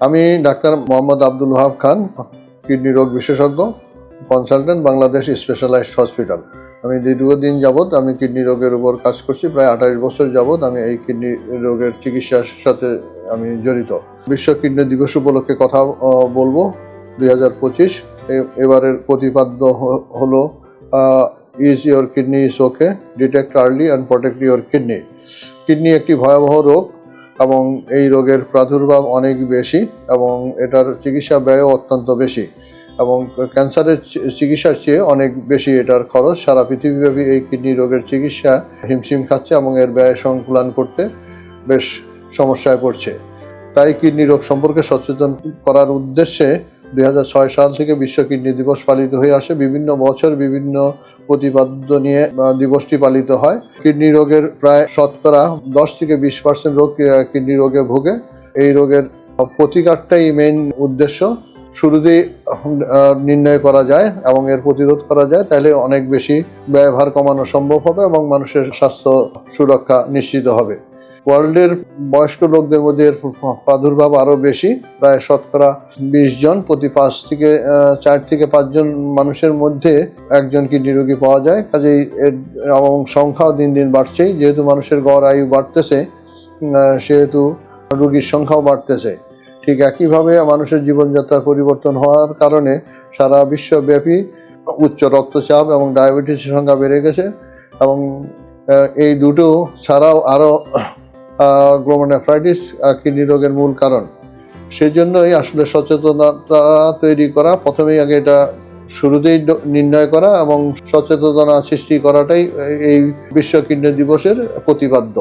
আমি doctor Mohammad Abdul Wahab Khan, kidney রোগ বিশেষজ্ঞ, কনসালটেন্ট, বাংলাদেশ স্পেশালাইজড হসপিটাল। আমি দীর্ঘদিন যাবৎ আমি কিডনি রোগের উপর কাজ করছি, প্রায় আঠাশ বছর যাবৎ আমি এই কিডনি রোগের চিকিৎসার সাথে আমি জড়িত। বিশ্ব কিডনি দিবস উপলক্ষে কথা বলব দুই হাজার পঁচিশ। এবারের প্রতিপাদ্য হলো is your kidney is okay detect early and protect your kidney kidney একটি ভয়াবহ রোগ এবং এই রোগের প্রাদুর্ভাব অনেক বেশি এবং এটার চিকিৎসা ব্যয়ও অত্যন্ত বেশি এবং ক্যান্সারের চিকিৎসার চেয়ে অনেক বেশি এটার খরচ। সারা পৃথিবীব্যাপী এই কিডনি রোগের চিকিৎসা হিমশিম খাচ্ছে এবং এর ব্যয় সংকুলান করতে বেশ সমস্যায় পড়ছে। তাই কিডনি রোগ সম্পর্কে সচেতন করার উদ্দেশ্যে দুই হাজার ছয় সাল থেকে বিশ্ব কিডনি দিবস পালিত হয়ে আসে। বিভিন্ন বছর বিভিন্ন প্রতিপাদ্য নিয়ে দিবসটি পালিত হয়। কিডনি রোগের প্রায় শতকরা দশ থেকে বিশ পার্সেন্ট রোগ কিডনি রোগে ভোগে। এই রোগের প্রতিকারটাই মেইন উদ্দেশ্য। শুরুতেই নির্ণয় করা যায় এবং এর প্রতিরোধ করা যায়। তাহলে অনেক বেশি ব্যয়ভার কমানো সম্ভব হবে এবং মানুষের স্বাস্থ্য সুরক্ষা নিশ্চিত হবে। ওয়ার্ল্ডের বয়স্ক লোকদের মধ্যে এর প্রাদুর্ভাব আরও বেশি, প্রায় শতকরা বিশ জন প্রতি পাঁচ থেকে চার থেকে পাঁচজন মানুষের মধ্যে একজন কিডনি রোগী পাওয়া যায়। কাজেই এর এবং সংখ্যাও দিন দিন বাড়ছেই। যেহেতু মানুষের গড় আয়ু বাড়তেছে সেহেতু রোগীর সংখ্যাও বাড়তেছে। ঠিক একইভাবে মানুষের জীবনযাত্রার পরিবর্তন হওয়ার কারণে সারা বিশ্বব্যাপী উচ্চ রক্তচাপ এবং ডায়াবেটিসের সংখ্যা বেড়ে গেছে এবং এই দুটো ছাড়াও আরও গ্লোমোনেফ্রাইটিস কিডনি রোগের মূল কারণ। সেই জন্যই আসলে সচেতনতা তৈরি করা, প্রথমেই আগে এটা শুরুতেই নির্ণয় করা এবং সচেতনতা সৃষ্টি করাটাই এই বিশ্ব কিডনি দিবসের প্রতিপাদ্য।